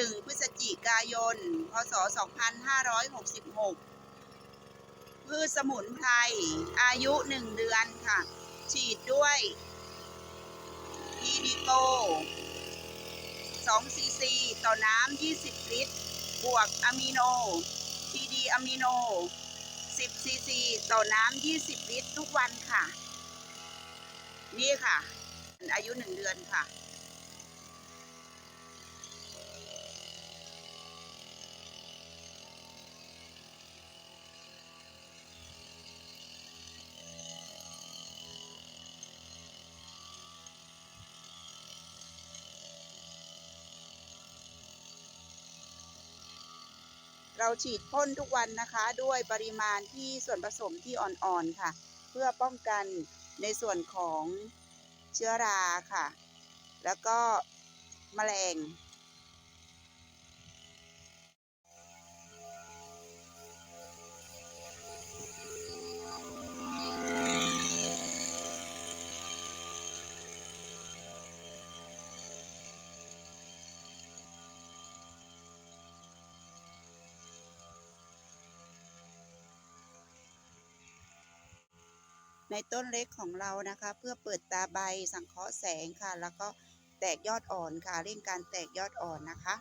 1 พฤศจิกายน พศ 2566 พืชสมุนไพร อายุ 1 เดือนค่ะ ฉีดด้วยอีดิโก2ซีซีต่อน้ำ 20 ลิตร บวกอะมิโน ทีดีอะมิโน 10 ซีซีต่อน้ำ 20 ลิตร ทุกวันค่ะ นี่ค่ะ อายุ 1 เดือนค่ะ เราฉีดพ่นทุกวันนะคะด้วยปริมาณที่ส่วนผสมที่อ่อนๆค่ะ เพื่อป้องกันในส่วนของเชื้อราค่ะ แล้วก็แมลง ในต้นเล็กของเรานะคะ เพื่อเปิดตาใบสังเคราะห์แสงค่ะ แล้วก็แตกยอดอ่อนค่ะเร่งการแตกยอดอ่อนนะคะ